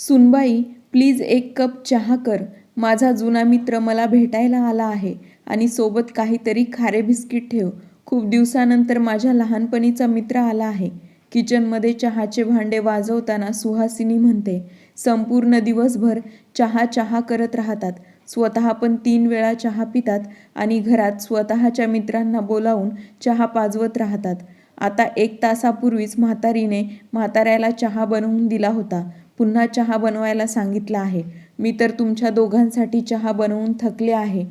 सुनबाई प्लीज एक कप चहा कर. माझा जुना मित्र मला भेटायला आला आहे आणि सोबत काहीतरी खारे बिस्किट ठेव. खूप दिवसानंतर माझ्या लहानपणीचा मित्र आला आहे. किचनमध्ये चहाचे भांडे वाजवताना सुहासिनी म्हणते संपूर्ण दिवसभर चहा चहा करत राहतात. स्वतः पण तीन वेळा चहा पितात आणि घरात स्वतःच्या मित्रांना बोलावून चहा पाजवत राहतात. आता एक तासापूर्वीच म्हातारीने म्हाताऱ्याला चहा बनवून दिला होता. पुन्हा चहा बनवायला सांगितलं आहे. मी तर तुमच्या दोघांसाठी चहा बनवून थकले आहे.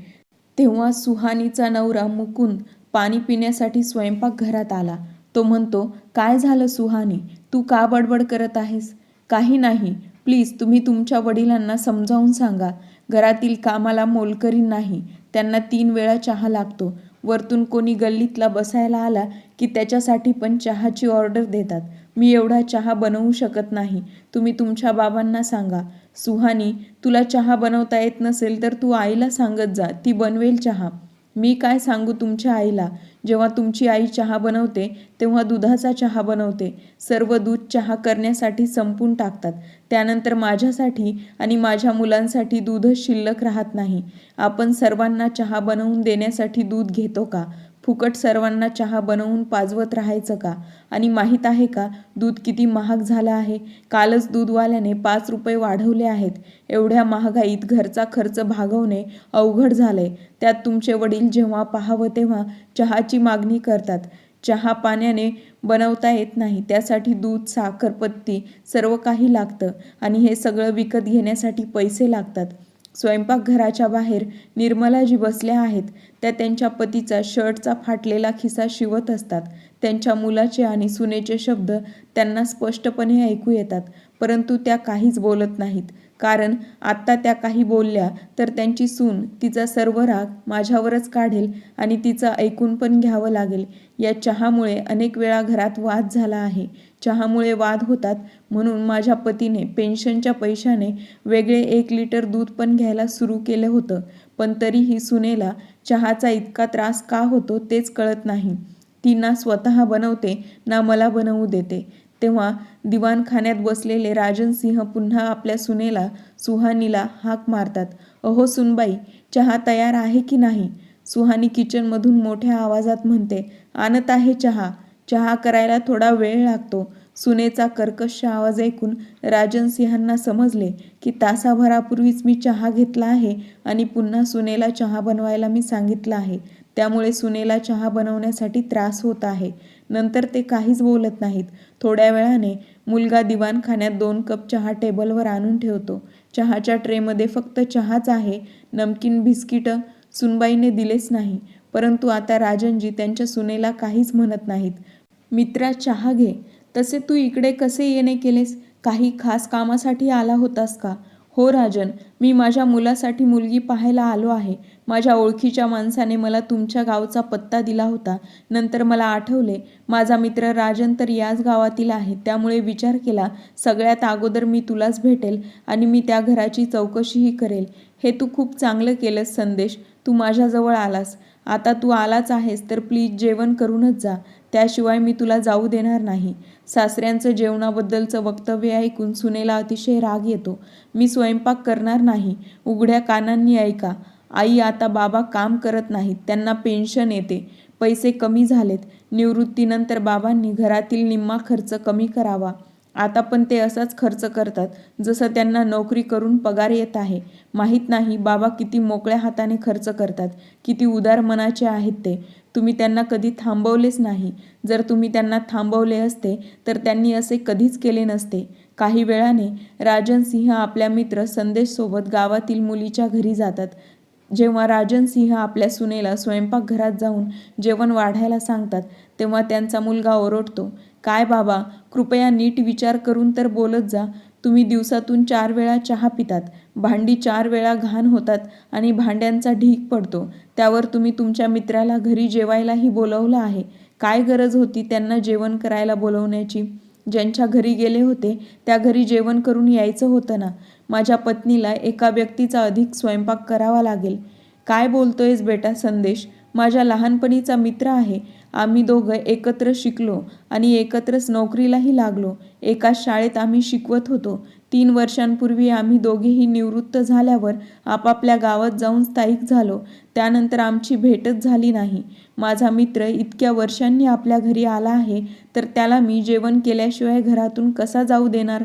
तेव्हा सुहानीचा नवरा मुकुंद पाणी पिण्यासाठी स्वयंपाकघरात आला. तो म्हणतो काय झालं सुहानी? तू का बडबड करत आहेस? काही नाही. प्लीज तुम्ही तुमच्या वडिलांना समजावून सांगा. घरातील कामाला मोलकरी नाही. त्यांना तीन वेळा चहा लागतो. वरतून कोणी गल्लीतला बसायला आला की त्याच्यासाठी पण चहाची ऑर्डर देतात. मी एवढा चहा बनवू शकत नाही. तुम्ही तुमच्या बाबांना सांगा. सुहानी तुला चहा बनवता येत नसेल तर तू आईला सांगत जा. ती बनवेल चहा. मी काय सांगू तुमच्या आईला? जेव्हा तुमची आई चहा बनवते तेव्हा दुधाचा चहा बनवते. सर्व दूध चहा करण्यासाठी संपून टाकतात. त्यानंतर माझ्यासाठी आणि माझ्या मुलांसाठी दूधच शिल्लक राहत नाही. आपण सर्वांना चहा बनवून देण्यासाठी दूध घेतो का? फुकट सर्वांना चहा बनवून पाजवत राहायचं का? आणि माहीत आहे का दूध किती महाग झालं आहे? कालच दूधवाल्याने पाच रुपये वाढवले आहेत. एवढ्या महागाईत घरचा खर्च भागवणे अवघड झालंय. त्यात तुमचे वडील जेव्हा पाहावं तेव्हा चहाची मागणी करतात. चहा पाण्याने बनवता येत नाही त्यासाठी दूध साखरपत्ती सर्व काही लागतं आणि हे सगळं विकत घेण्यासाठी पैसे लागतात. स्वयंपाकघराच्या बाहेर निर्मलाजी बसल्या आहेत. त्या त्यांच्या पतीचा शर्टचा फाटलेला खिसा शिवत असतात. त्यांच्या मुलाचे आणि सुनेचे शब्द त्यांना स्पष्टपणे ऐकू येतात परंतु त्या काहीच बोलत नाहीत. कारण आत्ता त्या काही बोलल्या तर त्यांची सून तिचा सर्व राग माझ्यावरच काढेल आणि तिचं ऐकून पण घ्यावं लागेल. या चहामुळे अनेक वेळा घरात वाद झाला आहे. चहामुळे वाद होतात. म्हणून माझ्या पतीने पेन्शनच्या पैशाने वेगळे एक लिटर दूध पण घ्यायला सुरू केलं होतं. पण तरीही सुनेला चहाचा इतका त्रास का होतो तेच कळत नाही. ती ना स्वतः बनवते ना मला बनवू देते. तेव्हा दिवाणखान्यात बसलेले राजन सिंह पुन्हा आपल्या सुनेला सुहानीला हाक मारतात. अहो सुनबाई चहा तयार आहे की नाही? सुहानी किचनमधून मोठ्या आवाजात म्हणते आणत आहे चहा. चहा करायला थोडा वेळ लागतो. सुनेचा कर्कश आवाज ऐकून राजन सिंहांना समजले की तासाभरापूर्वीच मी चहा घेतला आहे आणि पुन्हा सुनेला चहा बनवायला मी सांगितलं आहे. त्यामुळे सुनेला चहा बनवण्यासाठी त्रास होत आहे. नंतर ते काहीच बोलत नाहीत. थोड्या वेळाने मुलगा दिवाणखान्यात दोन कप चहा टेबलवर आणून ठेवतो. चहाच्या ट्रेमध्ये फक्त चहाच आहे. नमकीन बिस्किटं सुनबाईने दिलेच नाही. परंतु आता राजनजी त्यांच्या सुनेला काहीच म्हणत नाहीत. मित्रा चहा घे. तसे तू इकडे कसे येणे केलेस? काही खास कामासाठी आला होतास का? हो राजन मी माझ्या मुलासाठी मुलगी पाहायला आलो आहे. माझ्या ओळखीच्या माणसाने मला तुमच्या गावचा पत्ता दिला होता. नंतर मला आठवले माझा मित्र राजन तर याच गावातील आहे. त्यामुळे विचार केला सगळ्यात अगोदर मी तुलाच भेटेल आणि मी त्या घराची चौकशीही करेल. हे तू खूप चांगलं केलंस संदेश. तू माझ्याजवळ आलास. आता तू आलाच आहेस तर प्लीज जेवण करूनच जा. त्याशिवाय मी तुला जाऊ देणार नाही. सासऱ्यांचं जेवणाबद्दलचं वक्तव्य ऐकून सुनेला अतिशय राग येतो. मी स्वयंपाक करणार नाही. उघड्या कानांनी ऐका. आई आता बाबा काम करत नाहीत. त्यांना पेन्शन येते. पैसे कमी झालेत. निवृत्तीनंतर बाबांनी घरातील निम्मा खर्च कमी करावा. आता पण ते असाच खर्च करतात जसं त्यांना नोकरी करून पगार येत आहे. माहीत नाही बाबा किती मोकळ्या हाताने खर्च करतात. किती उदार मनाचे आहेत ते. तुम्ही त्यांना कधी थांबवलेच नाही. जर तुम्ही त्यांना थांबवले असते तर त्यांनी असे कधीच केले नसते. काही वेळाने राजन सिंह आपल्या मित्र संदेशसोबत गावातील मुलीच्या घरी जातात. जेव्हा राजन सिंह आपल्या सुनेला स्वयंपाकघरात जाऊन जेवण वाढायला सांगतात तेव्हा त्यांचा मुलगा ओरडतो काय बाबा कृपया नीट विचार करून तर बोलत जा. तुम्ही दिवसातून चार वेळा चहा पितात. भांडी चार वेळा घाण होतात आणि भांड्यांचा ढीक पडतो. त्यावर तुम्ही तुमच्या मित्राला घरी जेवायलाही बोलवलं आहे. काय गरज होती त्यांना जेवण करायला बोलवण्याची? ज्यांच्या घरी गेले होते त्या घरी जेवण करून यायचं होतं ना? माझ्या पत्नीला एका व्यक्तीचा अधिक स्वयंपाक करावा लागेल. काय बोलतोयस बेटा संदेश? माझ्या लहानपणीचा मित्र आहे. आम्ही दोघं एकत्र शिकलो आणि एकत्रच नोकरीलाही लागलो. एकाच शाळेत आम्ही शिकवत होतो. तीन वर्षांपूर्वी आम्ही दोघेही निवृत्त झाल्यावर आपापल्या गावात जाऊन स्थायिक झालो. त्यानंतर आमची भेटच झाली नाही. माझा मित्र इतक्या वर्षांनी आपल्या घरी आला आहे तर त्याला मी जेवण केल्याशिवाय घरातून कसा जाऊ देणार?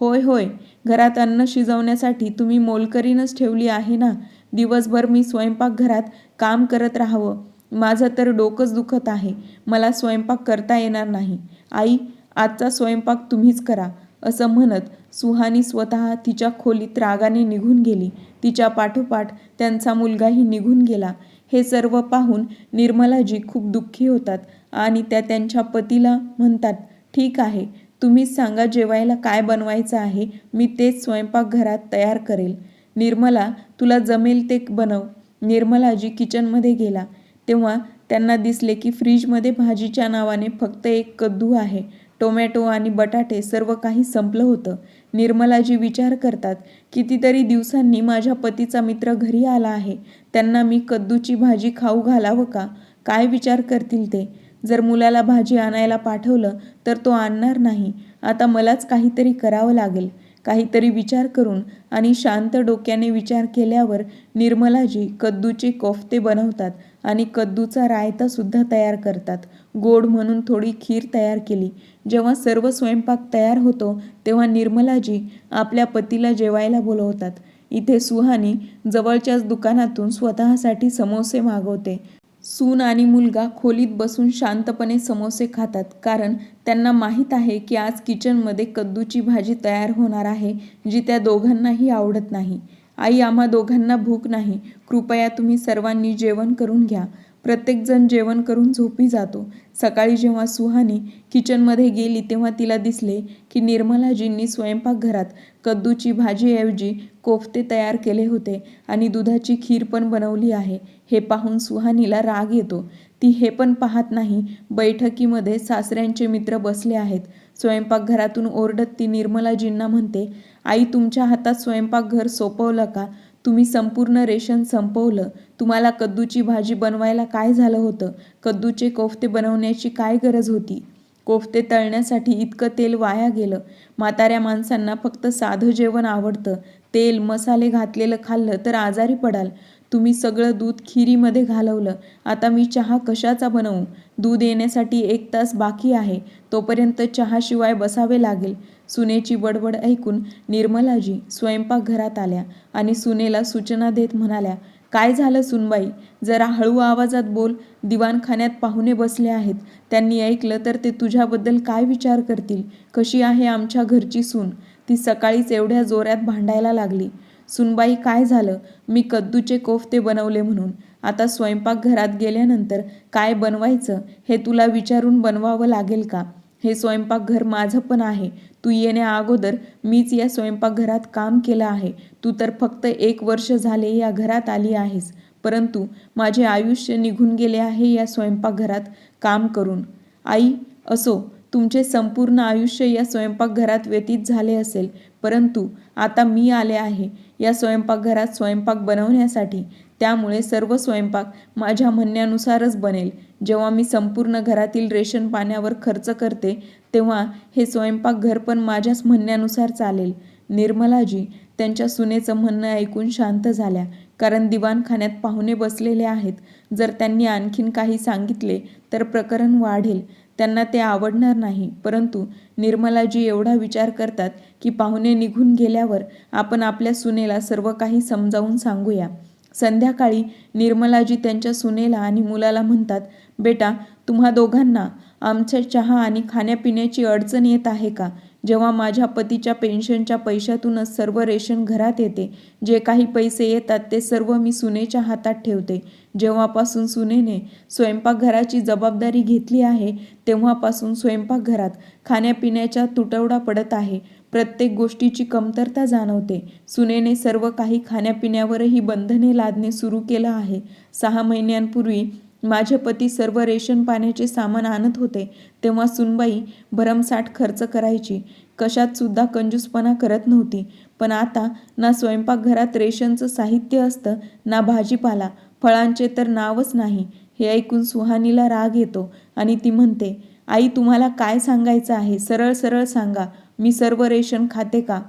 होय होय. घरात अन्न शिजवण्यासाठी तुम्ही मोलकरीनच ठेवली आहे ना? दिवसभर मी स्वयंपाकघरात काम करत राहावं. माझं तर डोकंच दुखत आहे. मला स्वयंपाक करता येणार नाही. आई आजचा स्वयंपाक तुम्हीच करा असं म्हणत सुहानी स्वतः तिच्या खोलीत रागाने निघून गेली. तिच्या पाठोपाठ त्यांचा मुलगाही निघून गेला. हे सर्व पाहून निर्मलाजी खूप दुःखी होतात आणि त्या त्यांच्या पतीला म्हणतात ठीक आहे तुम्हीच सांगा जेवायला काय बनवायचं आहे मी तेच स्वयंपाकघरात तयार करेल. निर्मला तुला जमेल ते बनव. निर्मलाजी किचनमध्ये गेला. तेव्हा त्यांना दिसले की फ्रीजमध्ये भाजीच्या नावाने फक्त एक कद्दू आहे. टोमॅटो आणि बटाटे सर्व काही संपलं होतं. निर्मलाजी विचार करतात कितीतरी दिवसांनी माझ्या पतीचा मित्र घरी आला आहे. त्यांना मी कद्दूची भाजी खाऊ घालावं का? काय विचार करतील ते? जर मुलाला भाजी आणायला पाठवलं तर तो आणणार नाही. आता मलाच काहीतरी करावं लागेल. काहीतरी विचार करून आणि शांत डोक्याने विचार केल्यावर निर्मलाजी कद्दूचे कोफ्ते बनवतात आणि कद्दूचा रायतासुद्धा तयार करतात. गोड म्हणून थोडी खीर तयार केली. जेव्हा सर्व स्वयंपाक तयार होतो तेव्हा निर्मलाजी आपल्या पतीला जेवायला बोलवतात. इथे सुहानी जवळच्याच दुकानातून स्वतःसाठी समोसे मागवते. सून आणि मुलगा खोलीत बसून शांतपणे समोसे खातात कारण त्यांना माहीत आहे की आज किचनमध्ये कद्दूची भाजी तयार होणार आहे जी त्या दोघांनाही आवडत नाही. आई आम्हा दोघांना भूक नाही कृपया तुम्ही सर्वांनी जेवण करून घ्या. प्रत्येकजण जेवण करून झोपी जातो. सकाळी जेव्हा सुहानी किचनमध्ये गेली तेव्हा तिला दिसले की निर्मलाजींनी स्वयंपाकघरात कद्दूची भाजीऐवजी कोफ्ते तयार केले होते आणि दुधाची खीर पण बनवली आहे. हे पाहून सुहानीला राग येतो. ती हे पण पाहत नाही बैठकीमध्ये सासऱ्यांचे मित्र बसले आहेत. स्वयंपाकघरातून ओरडत ती निर्मलाजींना म्हणते आई तुमच्या हातात स्वयंपाकघर सोपवलं का? तुम्ही संपूर्ण रेशन संपवलं. तुम्हाला कद्दूची भाजी बनवायला काय झालं होतं? कद्दूचे कोफ्ते बनवण्याची काय गरज होती? कोफ्ते तळण्यासाठी इतकं तेल वाया गेलं. म्हाताऱ्या माणसांना फक्त साधं जेवण आवडतं. तेल मसाले घातलेलं खाल्लं तर आजारी पडाल. तुम्ही सगळं दूध खिरीमध्ये घालवलं. आता मी चहा कशाचा बनवू? दूध येण्यासाठी एक तास बाकी आहे. तोपर्यंत चहाशिवाय बसावे लागेल. सुनेची बडबड ऐकून निर्मलाजी स्वयंपाकघरात आल्या आणि सुनेला सूचना देत म्हणाल्या काय झालं सुनबाई? जरा हळू आवाजात बोल. दिवाणखान्यात पाहुणे बसले आहेत. त्यांनी ऐकलं तर ते तुझ्याबद्दल काय विचार करतील? कशी आहे आमच्या घरची सून? ती सकाळीच एवढ्या जोरात भांडायला लागली. सुनबाई काय झालं? मी कद्दूचे कोफते बनवले म्हणून. आता स्वयंपाकघरात गेल्यानंतर काय बनवायचं? हे तुला विचारून बनवावं लागेल का? हे स्वयंपाकघर माझं पण आहे. तू येण्या अगोदर मीच या स्वयंपाकघरात काम केलं आहे. तू तर फक्त एक वर्ष झाले या घरात आली आहेस परंतु माझे आयुष्य निघून गेले आहे या स्वयंपाकघरात काम करून. आई असो तुमचे संपूर्ण आयुष्य या स्वयंपाकघरात व्यतीत झाले असेल परंतु आता मी आले आहे या स्वयंपाकघरात स्वयंपाक बनवण्यासाठी. त्यामुळे सर्व स्वयंपाक माझ्या म्हणण्यानुसारच बनेल. जेव्हा मी संपूर्ण घरातील रेशन पाण्यावर खर्च करते तेव्हा हे स्वयंपाकघर पण माझ्याच म्हणण्यानुसार चालेल. निर्मलाजी त्यांच्या सुनेचं म्हणणं ऐकून शांत झाल्या. कारण दिवाणखान्यात पाहुणे बसलेले आहेत. जर त्यांनी आणखीन काही सांगितले तर प्रकरण वाढेल. त्यांना ते आवडणार नाही. परंतु निर्मलाजी एवढा विचार करतात की पाहुणे निघून गेल्यावर आपण आपल्या सुनेला सर्व काही समजावून सांगूया. संध्याकाळी निर्मलाजी त्यांच्या सुनेला आणि मुलाला म्हणतात बेटा तुम्हा दोघांना आमच्या चहा आणि खाण्यापिण्याची अडचण येत आहे का? जेव्हा माझ्या पतीच्या पेन्शनच्या पैशातूनच सर्व रेशन घरात येते जे काही पैसे येतात ते सर्व मी सुनेच्या हातात ठेवते. जेव्हापासून सुनेने स्वयंपाकघराची जबाबदारी घेतली आहे तेव्हापासून स्वयंपाकघरात खाण्यापिण्याचा तुटवडा पडत आहे. प्रत्येक गोष्टीची कमतरता जाणवते. सुनेने सर्व काही खाण्यापिण्यावरही बंधने लादणे सुरू केलं आहे. सहा महिन्यांपूर्वी माझे पती सर्व रेशन पाण्याचे सामान आणत होते तेव्हा सुनबाई भरमसाठ खर्च करायची. कशात सुद्धा कंजूसपणा करत नव्हती. पण आता ना स्वयंपाकघरात रेशनचं साहित्य असतं ना भाजीपाला. फळांचे तर नावच नाही. हे ऐकून सुहानीला राग येतो आणि ती म्हणते आई तुम्हाला काय सांगायचं आहे? सरळ सरळ सांगा. मी सर्व रेशन खाते का?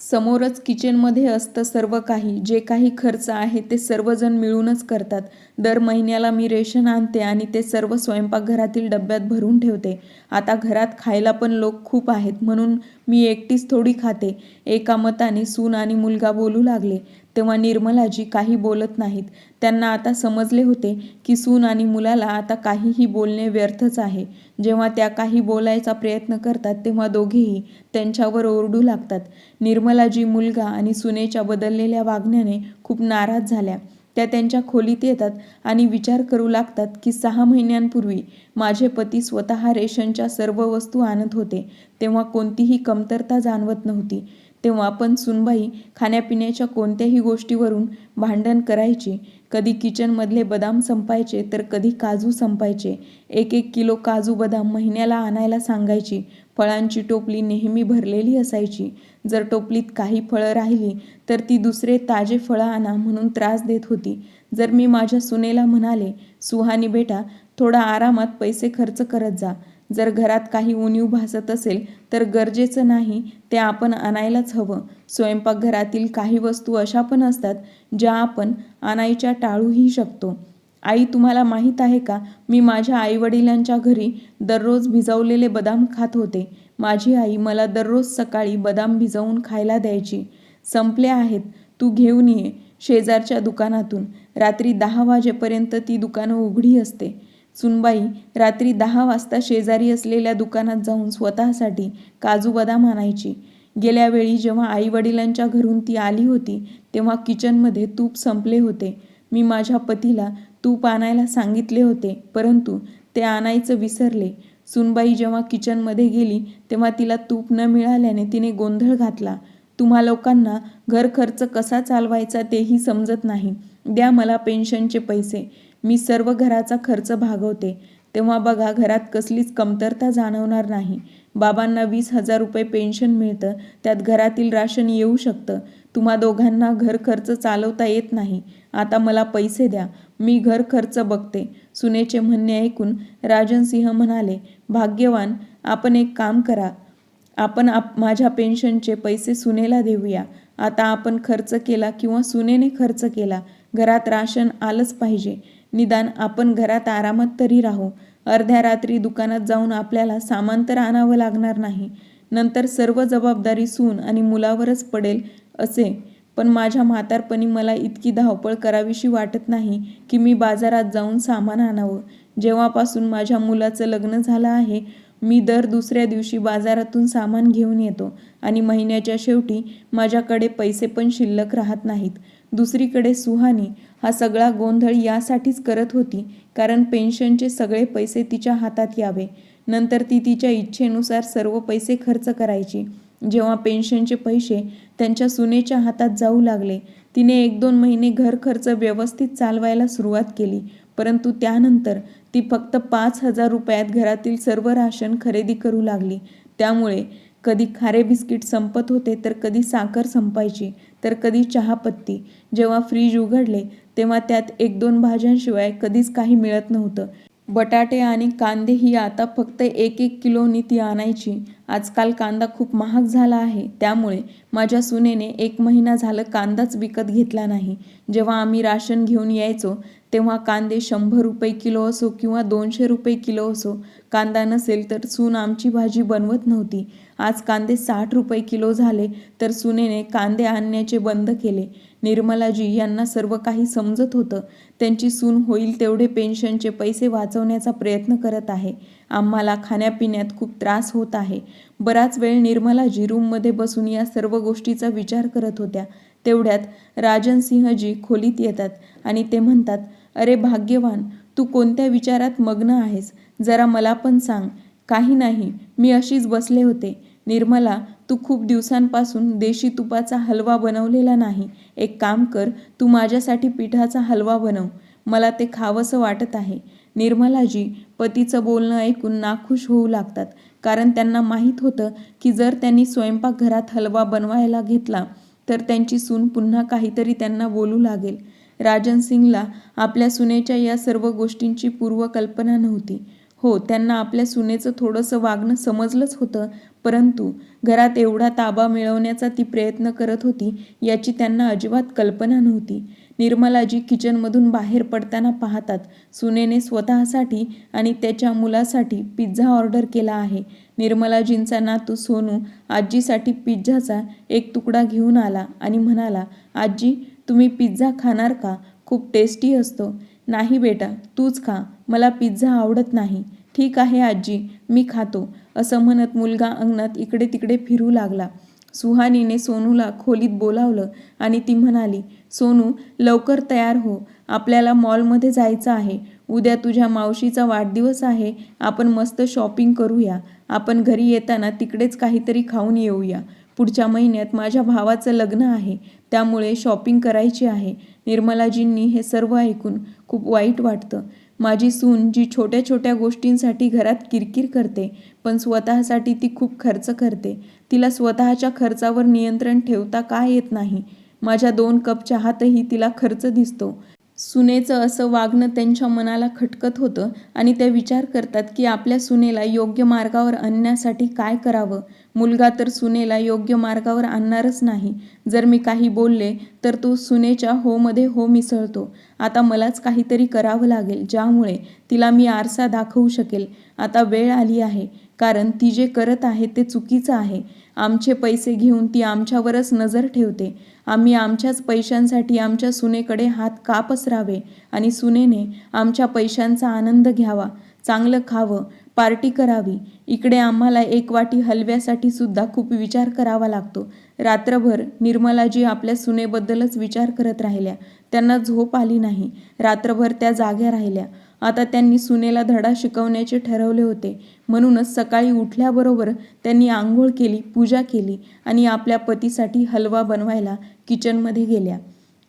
समोरच किचनमध्ये असतं सर्व काही. जे काही खर्च आहे ते सर्वजण मिळूनच करतात. दर महिन्याला मी रेशन आणते आणि ते सर्व स्वयंपाकघरातील डब्यात भरून ठेवते. आता घरात खायला पण लोक खूप आहेत म्हणून मी एकटीच थोडी खाते. एका मताने सून आणि मुलगा बोलू लागले. तेव्हा निर्मलाजी काही बोलत नाहीत. त्यांना आता समजले होते की सून आणि मुलाला आता काहीही बोलणे व्यर्थच आहे. जेव्हा त्या काही बोलायचा प्रयत्न करतात तेव्हा दोघेही त्यांच्यावर ओरडू लागतात. निर्मलाजी मुलगा आणि सुनेच्या बदललेल्या वागण्याने खूप नाराज झाल्या. त्या त्यांच्या खोलीत येतात आणि विचार करू लागतात की सहा महिन्यांपूर्वी माझे पती स्वतः रेशनच्या सर्व वस्तू आणत होते तेव्हा कोणतीही कमतरता जाणवत नव्हती. तेव्हा पण सुनबाई खाण्यापिण्याच्या कोणत्याही गोष्टीवरून भांडण करायची. कधी किचनमधले बदाम संपायचे तर कधी काजू संपायचे. एक एक किलो काजू बदाम महिन्याला आणायला सांगायची. फळांची टोपली नेहमी भरलेली असायची. जर टोपलीत काही फळं राहिली तर ती दुसरे ताजे फळं आणा म्हणून त्रास देत होती. जर मी माझ्या सुनेला म्हणाले सुहानी बेटा थोडा आरामात पैसे खर्च करत जा. जर घरात काही उणीव भासत असेल तर गरजेचं नाही ते आपण आणायलाच हवं. स्वयंपाकघरातील काही वस्तू अशा पण असतात ज्या आपण आणायच्या टाळूही शकतो. आई तुम्हाला माहीत आहे का? मी माझ्या आईवडिलांच्या घरी दररोज भिजवलेले बदाम खात होते. माझी आई मला दररोज सकाळी बदाम भिजवून खायला द्यायची. संपले आहेत. तू घेऊन ये. शेजारच्या दुकानातून. रात्री दहा वाजेपर्यंत ती दुकानं उघडी असते. सुनबाई रात्री दहा वाजता शेजारी असलेल्या दुकानात जाऊन स्वतःसाठी काजू बदाम आणायची. गेल्या वेळी जेव्हा आईवडिलांच्या घरून ती आली होती तेव्हा किचनमध्ये तूप संपले होते. मी माझ्या पतीला तूप आणायला सांगितले होते परंतु ते आणायचं विसरले. सुनबाई जेव्हा किचनमध्ये गेली तेव्हा तिला तूप न मिळाल्याने तिने गोंधळ घातला. तुम्हा लोकांना घर खर्च कसा चालवायचा तेही समजत नाही. द्या मला पेन्शनचे पैसे. मी सर्व घराचा खर्च भागवते. तेव्हा बघा घरात कसलीच कमतरता जाणवणार नाही. बाबांना वीस हजार रुपये पेन्शन मिळतं. त्यात घरातील राशन येऊ शकतं. तुम्हा दोघांना घर खर्च चालवता येत नाही. आता मला पैसे द्या. मी घर खर्च बघते. सुनेचे म्हणणे ऐकून राजन सिंह म्हणाले भाग्यवान आपण एक काम करा. आपण आप माझ्या पेन्शनचे पैसे सुनेला देऊया. आता आपण खर्च केला किंवा सुनेने खर्च केला घरात राशन आलंच पाहिजे. निदान आपण घरात आरामात तरी राहू. अर्ध्या रात्री दुकानात जाऊन आपल्याला सामान तर आणावं लागणार नाही. नंतर सर्व जबाबदारी सून आणि मुलावरच पडेल असे. पण माझ्या म्हातारपणी मला इतकी धावपळ करावीशी वाटत नाही की मी बाजारात जाऊन सामान आणावं. जेव्हापासून माझ्या मुलाचं लग्न झालं आहे मी दर दुसऱ्या दिवशी बाजारातून सामान घेऊन येतो आणि महिन्याच्या शेवटी माझ्याकडे पैसे पण शिल्लक राहत नाहीत. दुसरीकडे सुहानी हा सगळा गोंधळ यासाठीच करत होती कारण पेन्शनचे सगळे पैसे तिच्या हातात यावे. नंतर ती तिच्या इच्छेनुसार सर्व पैसे खर्च करायची. जेव्हा पेन्शनचे पैसे त्यांच्या सुनेच्या हातात जाऊ लागले तिने एक दोन महिने घर खर्च व्यवस्थित चालवायला सुरुवात केली. परंतु त्यानंतर ती फक्त पाच हजार रुपयात घरातील सर्व राशन खरेदी करू लागली. त्यामुळे कधी खारे बिस्किट संपत होते तर कधी साखर संपायची तर कधी चहापत्ती जेव्हा फ्रीज उघडले तेव्हा त्यात एक दोन भाज्यांशिवाय कधीच काही मिळत नव्हतं. बटाटे आणि कांदे ही आता फक्त एक एक किलोनी ती आणायची. आजकाल कांदा खूप महाग झाला आहे. त्यामुळे माझ्या सुनेने एक महिना झालं कांदाच विकत घेतला नाही. जेव्हा आम्ही राशन घेऊन यायचो तेव्हा कांदे शंभर रुपये किलो असो किंवा दोनशे रुपये किलो असो कांदा नसेल तर सून आमची भाजी बनवत नव्हती. आज कांदे साठ रुपये किलो झाले तर सुनेने कांदे आणण्याचे बंद केले. निर्मलाजी यांना सर्व काही समजत होतं. त्यांची सून होईल तेवढे पेन्शनचे पैसे वाचवण्याचा प्रयत्न करत आहे. आम्हाला खाण्यापिण्यात खूप त्रास होत आहे. बराच वेळ निर्मलाजी रूममध्ये बसून या सर्व गोष्टीचा विचार करत होत्या. तेवढ्यात राजन सिंहजी खोलीत येतात आणि ते म्हणतात अरे भाग्यवान तू कोणत्या विचारात मग्न आहेस? जरा मला पण सांग. काही नाही मी अशीच बसले होते. निर्मला तू खूप दिवसांपासून देशी तुपाचा हलवा बनवलेला नाही. एक काम कर तू माझ्यासाठी पिठाचा हलवा बनव. मला ते खावंसं वाटत आहे. निर्मलाजी पतीचं बोलणं ऐकून नाखुश होऊ लागतात कारण त्यांना माहीत होतं की जर त्यांनी स्वयंपाकघरात हलवा बनवायला घेतला तर त्यांची सून पुन्हा काहीतरी त्यांना बोलू लागेल. राजन सिंगला आपल्या सुनेच्या या सर्व गोष्टींची पूर्वकल्पना नव्हती. हो त्यांना आपल्या सुनेचं थोडंसं वागणं समजलंच होतं परंतु घरात एवढा ताबा मिळवण्याचा ती प्रयत्न करत होती याची त्यांना अजिबात कल्पना नव्हती. निर्मलाजी किचनमधून बाहेर पडताना पाहतात सुनेने स्वतःसाठी आणि त्याच्या मुलासाठी पिझ्झा ऑर्डर केला आहे. निर्मलाजींचा नातू सोनू आजीसाठी पिझ्झाचा एक तुकडा घेऊन आला आणि म्हणाला आजी तुम्ही पिझ्झा खाणार का? खूप टेस्टी असतो. नाही बेटा तूच खा. मला पिझ्झा आवडत नाही. ठीक आहे आजी. मी खातो. असं म्हणत मुलगा अंगणात इकडे तिकडे फिरू लागला. सुहानीने सोनूला खोलीत बोलावलं आणि ती म्हणाली सोनू लवकर तयार हो. आपल्याला मॉलमध्ये जायचं आहे. उद्या तुझ्या मावशीचा वाढदिवस आहे. आपण मस्त शॉपिंग करूया. आपण घरी येताना तिकडेच काहीतरी खाऊन येऊया. पुढच्या महिन्यात माझ्या भावाचं लग्न आहे. त्यामुळे शॉपिंग करायची आहे. निर्मलाजींनी हे सर्व ऐकून खूप वाईट वाटतं. माझी सून जी छोट्या छोट्या गोष्टींसाठी घरात किरकिर करते पण स्वतःसाठी ती खूप खर्च करते. तिला स्वतःच्या खर्चावर नियंत्रण ठेवता का येत नाही? माझ्या दोन कप चहातही तिला खर्च दिसतो. सुनेचं असं वागणं त्यांच्या मनाला खटकत होतं आणि त्या विचार करतात की आपल्या सुनेला योग्य मार्गावर आणण्यासाठी काय करावं? मुलगा तर सुनेला योग्य मार्गावर आणणारच नाही. जर मी काही बोलले तर तो सुनेच्या होमध्ये हो मिसळतो. आता मलाच काहीतरी करावं लागेल ज्यामुळे तिला मी आरसा दाखवू शकेल. आता वेळ आली आहे कारण ती जे करत आहे ते चुकीचं आहे. आमचे पैसे घेऊन ती आमच्यावरच नजर ठेवते. आम्ही आमच्याच पैशांसाठी आमच्या सुनेकडे हात का पसरावे आणि सुनेने आमच्या पैशांचा आनंद घ्यावा. चांगलं खावं पार्टी करावी. इकडे आम्हाला एक वाटी हलव्यासाठी सुद्धा खूप विचार करावा लागतो. रात्रभर निर्मलाजी आपल्या सुनेबद्दलच विचार करत राहिल्या. त्यांना झोप आली नाही. रात्रभर त्या जाग्या राहिल्या. आता त्यांनी सुनेला धडा शिकवण्याचे ठरवले होते. म्हणूनच सकाळी उठल्याबरोबर त्यांनी आंघोळ केली पूजा केली आणि आपल्या पतीसाठी हलवा बनवायला किचनमध्ये गेल्या.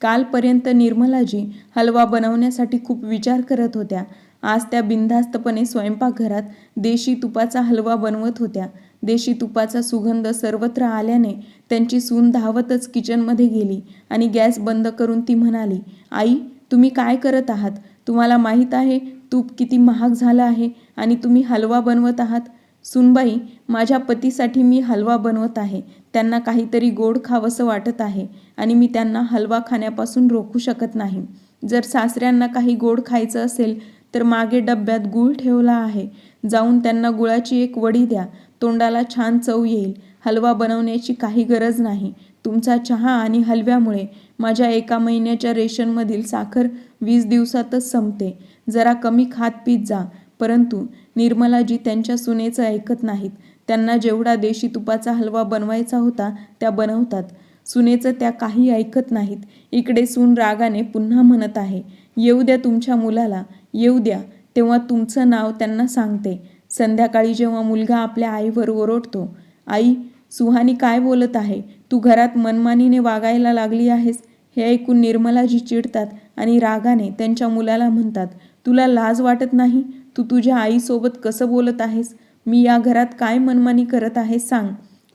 कालपर्यंत निर्मलाजी हलवा बनवण्यासाठी खूप विचार करत होत्या. आज त्या बिनधास्तपणे स्वयंपाकघरात देशी तुपाचा हलवा बनवत होत्या. देशी तुपाचा सुगंध सर्वत्र आल्याने त्यांची सून धावतच किचनमध्ये गेली आणि गॅस बंद करून ती म्हणाली आई तुम्ही काय करत आहात? तुम्हाला माहीत आहे तूप किती महाग झालं आहे आणि तुम्ही हलवा बनवत आहात. सुनबाई माझ्या पतीसाठी मी हलवा बनवत आहे. त्यांना काहीतरी गोड खावंसं वाटत आहे आणि मी त्यांना हलवा खाण्यापासून रोखू शकत नाही. जर सासऱ्यांना काही गोड खायचं असेल तर मागे डब्यात गूळ ठेवला आहे. जाऊन त्यांना गुळाची एक वडी द्या. तोंडाला छान चव येईल. हलवा बनवण्याची काही गरज नाही. तुमचा चहा आणि हलव्यामुळे माझ्या एका महिन्याच्या रेशनमधील साखर वीस दिवसातच संपते. जरा कमी खात पीत जा. परंतु निर्मलाजी त्यांच्या सुनेचं ऐकत नाहीत. त्यांना जेवढा देशी तुपाचा हलवा बनवायचा होता त्या बनवतात. सुनेचं त्या काही ऐकत नाहीत. इकडे सून रागाने पुन्हा म्हणत आहे येऊ द्या तुमच्या मुलाला. येऊ द्या. तेव्हा तुमचं नाव त्यांना सांगते. संध्याकाळी जेव्हा मुलगा आपल्या आईवर ओरडतो आई सुहानी काय बोलत आहे? तू घरात मनमानीने वागायला लागली आहेस? हे ऐकून निर्मलाजी चिडतात आणि रागाने त्यांच्या मुलाला म्हणतात तुला लाज वाटत नाही? तू तुझ्या आईसोबत कसं बोलत आहेस? मी या घरात काय मनमानी करत आहे सांग.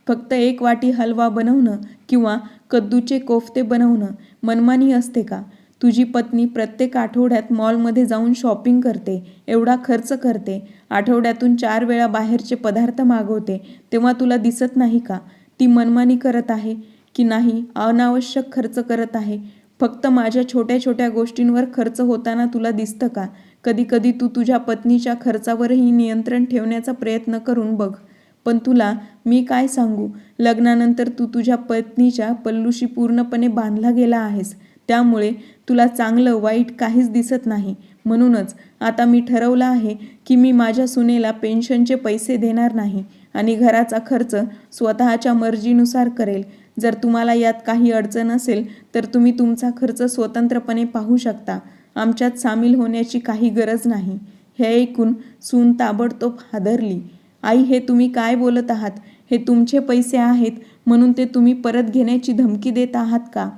फक्त एक वाटी हलवा बनवणं किंवा कद्दूचे कोफते बनवणं मनमानी असते का? तुझी पत्नी प्रत्येक आठवड्यात मॉलमध्ये जाऊन शॉपिंग करते एवढा खर्च करते. आठवड्यातून चार वेळा बाहेरचे पदार्थ मागवते तेव्हा तुला दिसत नाही का? ती मनमानी करत आहे की नाही अनावश्यक खर्च करत आहे. फक्त माझ्या छोट्या छोट्या गोष्टींवर खर्च होताना तुला दिसतं का? कधी कधी तू तुझ्या पत्नीच्या खर्चावरही नियंत्रण ठेवण्याचा प्रयत्न करून बघ. पण तुला मी काय सांगू? लग्नानंतर तू तुझ्या पत्नीच्या पल्लूशी पूर्णपणे बांधला गेला आहेस. त्यामुळे तुला चांगलं वाईट काहीच दिसत नाही. म्हणूनच आता मी ठरवलं आहे की मी माझ्या सुनेला पेन्शनचे पैसे देणार नाही आणि घराचा खर्च स्वतःच्या मर्जीनुसार करेल. जर तुम्हाला यात काही अडचण असेल तर तुम्ही तुमचा खर्च स्वतंत्रपणे पाहू शकता. आमच्यात सामील होण्याची काही गरज नाही. हे ऐकून सून ताबडतोब हादरली. आई हे तुम्ही काय बोलत आहात? हे तुमचे पैसे आहेत म्हणून ते तुम्ही परत घेण्याची धमकी देत आहात का?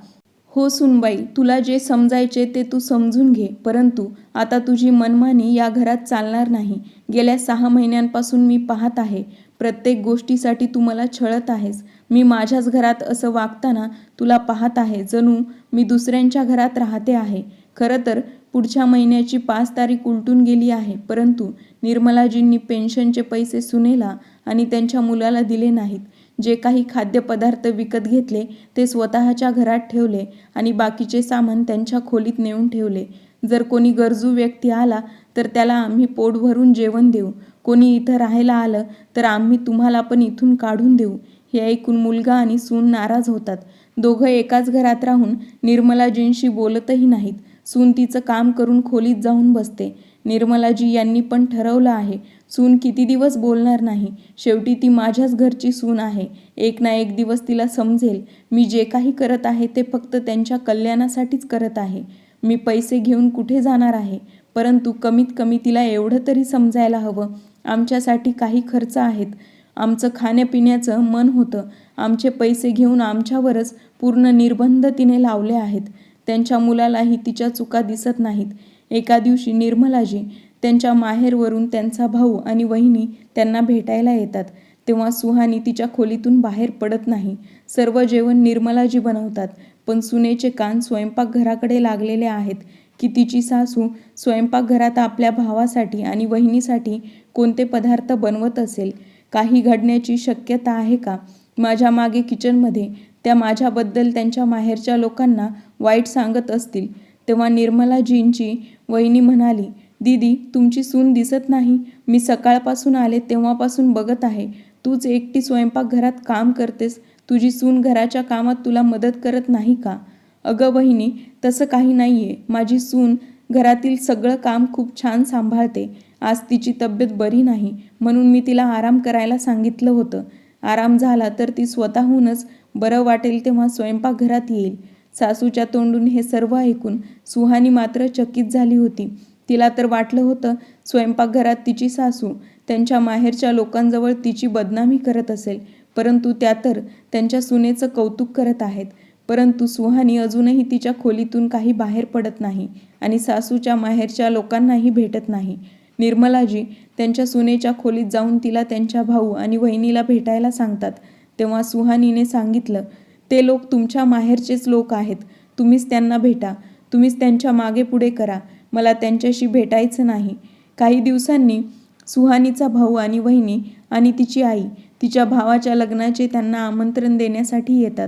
हो सुनबाई तुला जे समजायचे ते तू समजून घे परंतु आता तुझी मनमानी या घरात चालणार नाही. गेल्या सहा महिन्यांपासून मी पाहत आहे. प्रत्येक गोष्टीसाठी तू मला छळत आहेस. मी माझ्याच घरात असं वागताना तुला पाहत आहे जणू मी दुसऱ्यांच्या घरात राहते आहे. खरं तर पुढच्या महिन्याची पाच तारीख उलटून गेली आहे परंतु निर्मलाजींनी पेन्शनचे पैसे सुनेला आणि त्यांच्या मुलाला दिले नाहीत. जे काही खाद्यपदार्थ विकत घेतले ते स्वतःच्या घरात ठेवले आणि बाकीचे सामान त्यांच्या खोलीत नेऊन ठेवले. जर कोणी गरजू व्यक्ती आला तर त्याला आम्ही पोट भरून जेवण देऊ. कोणी इथं राहायला आलं तर आम्ही तुम्हाला पण इथून काढून देऊ. हे ऐकून मुलगा आणि सून नाराज होतात. दोघं एकाच घरात राहून निर्मलाजींशी बोलतही नाहीत. सून तिचं काम करून खोलीत जाऊन बसते. निर्मलाजी यांनी पण ठरवलं आहे सून किती दिवस बोलणार नाही. शेवटी ती माझ्याच घरची सून आहे. एक ना एक दिवस तिला समजेल. मी जे काही करत आहे ते फक्त त्यांच्या कल्याणासाठीच करत आहे. मी पैसे घेऊन कुठे जाणार आहे? परंतु कमीत कमी तिला एवढं तरी समजायला हवं. आमच्यासाठी काही खर्च आहेत. आमचं खाण्यापिण्याचं मन होतं. आमचे पैसे घेऊन आमच्यावरच पूर्ण निर्बंध तिने लावले आहेत. त्यांच्या मुलालाही तिच्या चुका दिसत नाहीत. एका दिवशी निर्मलाजी त्यांच्या माहेरवरून त्यांचा भाऊ आणि वहिनी त्यांना भेटायला येतात. तेव्हा सुहानी तिच्या खोलीतून बाहेर पडत नाही. सर्व जेवण निर्मलाजी बनवतात. पण सुनेचे कान स्वयंपाकघराकडे लागलेले आहेत की तिची सासू स्वयंपाकघरात आपल्या भावासाठी आणि वहिनीसाठी कोणते पदार्थ बनवत असेल? काही घडण्याची शक्यता आहे का? माझ्या मागे किचनमध्ये त्या माझ्याबद्दल त्यांच्या माहेरच्या लोकांना वाईट सांगत असतील. तेव्हा निर्मलाजींची वहिनी म्हणाली दीदी तुमची सून दिसत नाही. मी सकाळपासून आले तेव्हापासून बघत आहे. तूच एकटी स्वयंपाकघरात काम करतेस. तुझी सून घराच्या कामात तुला मदत करत नाही का? अगं वहिनी तसं काही नाही आहे माझी सून घरातील सगळं काम खूप छान सांभाळते. आज तिची तब्येत बरी नाही म्हणून मी तिला आराम करायला सांगितलं होतं. आराम झाला तर ती स्वतःहूनच बरं वाटेल तेव्हा स्वयंपाकघरात येईल. सासूच्या तोंडून हे सर्व ऐकून सुहानी मात्र चकित झाली होती. तिला तर वाटलं होतं स्वयंपाकघरात तिची सासू त्यांच्या माहेरच्या लोकांजवळ तिची बदनामी करत असेल. परंतु त्या तर त्यांच्या सुनेचं कौतुक करत आहेत. परंतु सुहानी अजूनही तिच्या खोलीतून काही बाहेर पडत नाही आणि सासूच्या माहेरच्या लोकांनाही भेटत नाही. निर्मलाजी त्यांच्या सुनेच्या खोलीत जाऊन तिला त्यांच्या भाऊ आणि वहिनीला भेटायला सांगतात. तेव्हा सुहानीने सांगितलं ते लोक तुमच्या माहेरचेच लोक आहेत. तुम्हीच त्यांना भेटा. तुम्हीच त्यांच्या मागे पुढे करा. मला त्यांच्याशी भेटायचं नाही. काही दिवसांनी सुहानीचा भाऊ आणि वहिनी आणि तिची आई तिच्या भावाच्या लग्नाचे त्यांना आमंत्रण देण्यासाठी येतात.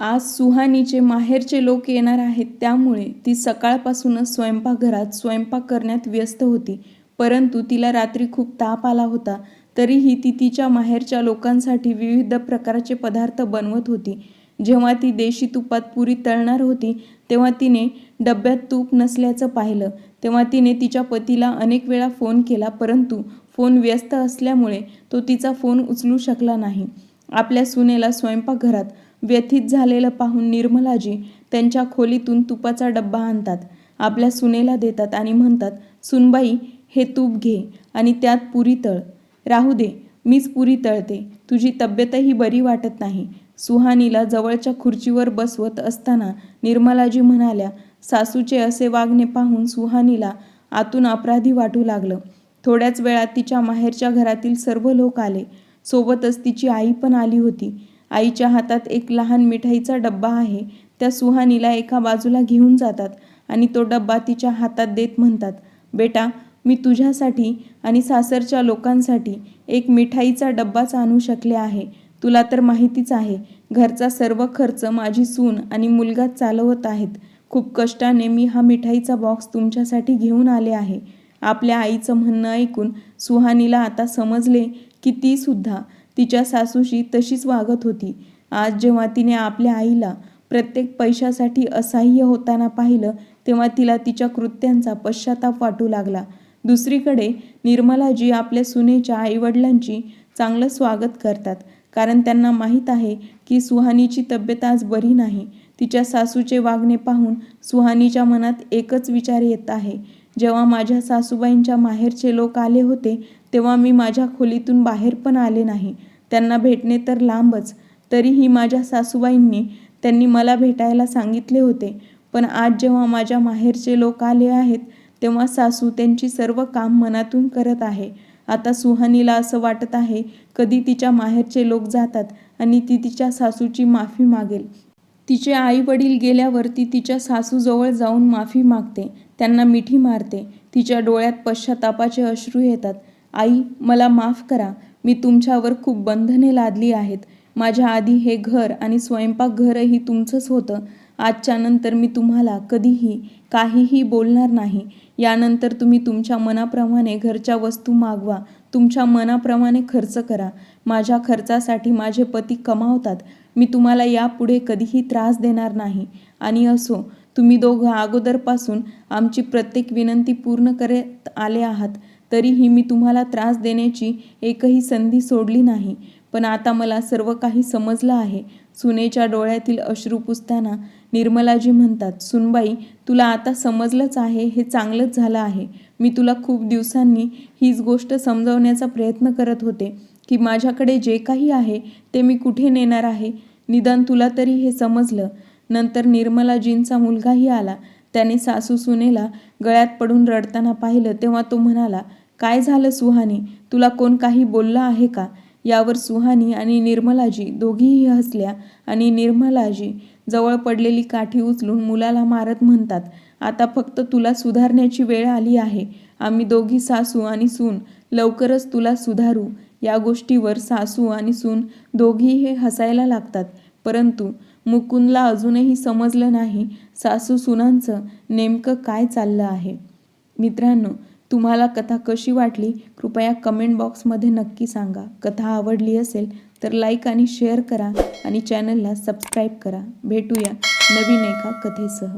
आज सुहानीचे माहेरचे लोक येणार आहेत त्यामुळे ती सकाळपासूनच स्वयंपाकघरात स्वयंपाक करण्यात व्यस्त होती. परंतु तिला रात्री खूप ताप आला होता तरीही ती तिच्या माहेरच्या लोकांसाठी विविध प्रकारचे पदार्थ बनवत होती. जेव्हा ती देशी तुपात पुरी तळणार होती तेव्हा तिने डब्यात तूप नसल्याचं पाहिलं. तेव्हा तिने तिच्या पतीला अनेक वेळा फोन केला परंतु फोन व्यस्त असल्यामुळे तो तिचा फोन उचलू शकला नाही. आपल्या सुनेला स्वयंपाकघरात व्यथित झालेलं पाहून निर्मलाजी त्यांच्या खोलीतून तुपाचा डब्बा आणतात आपल्या सुनेला देतात आणि म्हणतात सुनबाई हे तूप घे आणि त्यात पुरी तळ. राहू दे मीच पुरी तळते. तुझी तब्येतही बरी वाटत नाही. सुहानीला जवळच्या खुर्चीवर बसवत असताना निर्मलाजी म्हणाल्या सासूचे असे वागणे पाहून सुहानीला आतून अपराधी वाटू लागलं. थोड्याच वेळात तिच्या माहेरच्या घरातील सर्व लोक आले. सोबतच तिची आई पण आली होती. आईच्या हातात एक लहान मिठाईचा डब्बा आहे. त्या सुहानीला एका बाजूला घेऊन जातात आणि तो डब्बा तिच्या हातात देत म्हणतात बेटा मी तुझ्यासाठी आणि सासरच्या लोकांसाठी एक मिठाईचा डब्बाच आणू शकले आहे. तुला तर माहितीच आहे घरचा सर्व खर्च माझी सून आणि मुलगा चालवत आहेत. खूप कष्टाने मी हा मिठाईचा बॉक्स तुमच्यासाठी घेऊन आले आहे. आपल्या आईचं म्हणणं ऐकून सुहानीला आता समजले की ती सुद्धा तिच्या सासूशी तशीच वागत होती. आज जेव्हा तिने आपल्या आईला प्रत्येक पैशासाठी असह्य होताना पाहिलं तेव्हा तिला तिच्या कृत्यांचा पश्चाताप वाटू लागला. दुसरीकडे निर्मलाजी आपल्या सुनेच्या आईवडिलांची चांगलं स्वागत करतात. कारण त्यांना माहीत आहे की सुहानीची तब्येत आज बरी नाही. तिच्या सासूचे वागणे पाहून सुहानीच्या मनात एकच विचार येत आहे. जेव्हा माझ्या सासूबाईंच्या माहेरचे लोक आले होते तेव्हा मी माझ्या खोलीतून बाहेर पण आले नाही. त्यांना भेटणे तर लांबच. तरीही माझ्या सासूबाईंनी त्यांनी मला भेटायला सांगितले होते. पण आज जेव्हा माझ्या माहेरचे लोक आले आहेत तेव्हा सासू त्यांची सर्व काम मनातून करत आहे. आता सुहानीला असं वाटत आहे कधी तिच्या माहेरचे लोक जातात आणि ती तिच्या सासूची माफी मागेल. तिचे आई वडील गेल्यावर ती तिच्या सासूजवळ जाऊन माफी मागते त्यांना मिठी मारते तिच्या डोळ्यात पश्चातापाचे अश्रू येतात. आई मला माफ करा मी तुमच्यावर खूप बंधने लादली आहेत. माझ्या आधी हे घर आणि स्वयंपाकघरही तुमचंच होतं. आजच्या नंतर मी तुम्हाला कधीही काहीही बोलणार नाही. यानंतर तुम्ही तुमच्या मनाप्रमाणे घरच्या वस्तू मागवा तुमच्या मनाप्रमाणे खर्च करा. माझ्या खर्चासाठी माझे पती कमावतात. मी तुम्हाला यापुढे कधीही त्रास देणार नाही. आणि असो तुम्ही दोघं अगोदरपासून आमची प्रत्येक विनंती पूर्ण करत आले आहात तरीही मी तुम्हाला त्रास देण्याची एकही संधी सोडली नाही. पण आता मला सर्व काही समजलं आहे. सुनेच्या डोळ्यातील अश्रू पुसताना निर्मलाजी म्हणतात सुनबाई तुला आता समजलंच आहे हे चांगलंच झालं आहे. मी तुला खूप दिवसांनी हीच गोष्ट समजवण्याचा प्रयत्न करत होते की माझ्याकडे जे काही आहे ते मी कुठे नेणार आहे? निदान तुला तरी हे समजलं. नंतर निर्मलाजींचा मुलगाही आला. त्याने सासू सुनेला गळ्यात पडून रडताना पाहिलं तेव्हा तो म्हणाला काय झालं सुहानी? तुला कोण काही बोललं आहे का? यावर सुहानी आणि निर्मलाजी दोघीही हसल्या आणि निर्मलाजी जवळ पडलेली काठी उचलून मुलाला मारत म्हणतात आता फक्त तुला सुधारण्याची वेळ आली आहे. आम्ही दोघी सासू आणि सून लवकरच तुला सुधारू. या गोष्टीवर सासू आणि सून दोघी हे हसायला लागतात. परंतु मुकुंदला अजूनही समजलं नाही सासू सुनांचं नेमकं काय चाललं आहे. मित्रांनो तुम्हाला कथा कशी वाटली? कृपया कमेंट बॉक्समध्ये नक्की सांगा. कथा आवडली असेल तर लाईक आणि शेअर करा आणि चॅनलला सबस्क्राईब करा. भेटूया नवीन एका कथेसह.